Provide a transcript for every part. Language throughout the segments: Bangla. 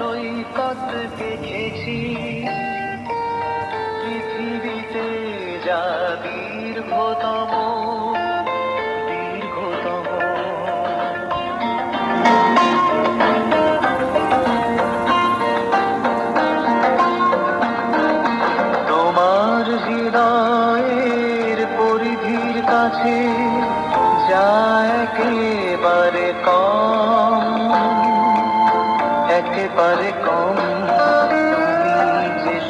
সৈকত দেখেছি। পৃথিবীতে যা দীর্ঘতম কাছে যা একেবারে কর একেবারে কম।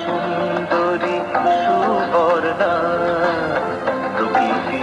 সুন্দরী সুবর্ণা প্রকৃতি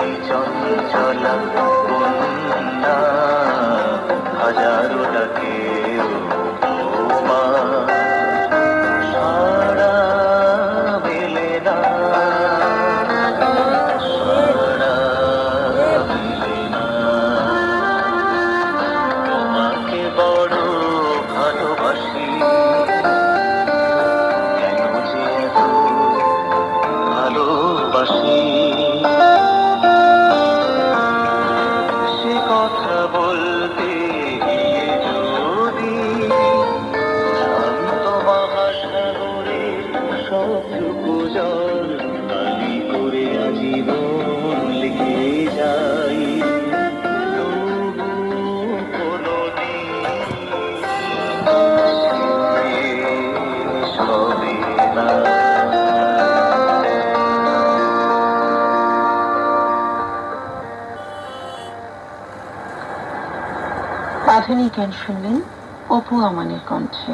আধুনিক গান শুনলেন অপু আমানের কণ্ঠে।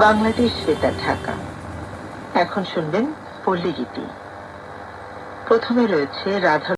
বাংলাদেশ বেতার ঢাকা। এখন শুনবেন পল্লীগীতি। প্রথমে রয়েছে রাধা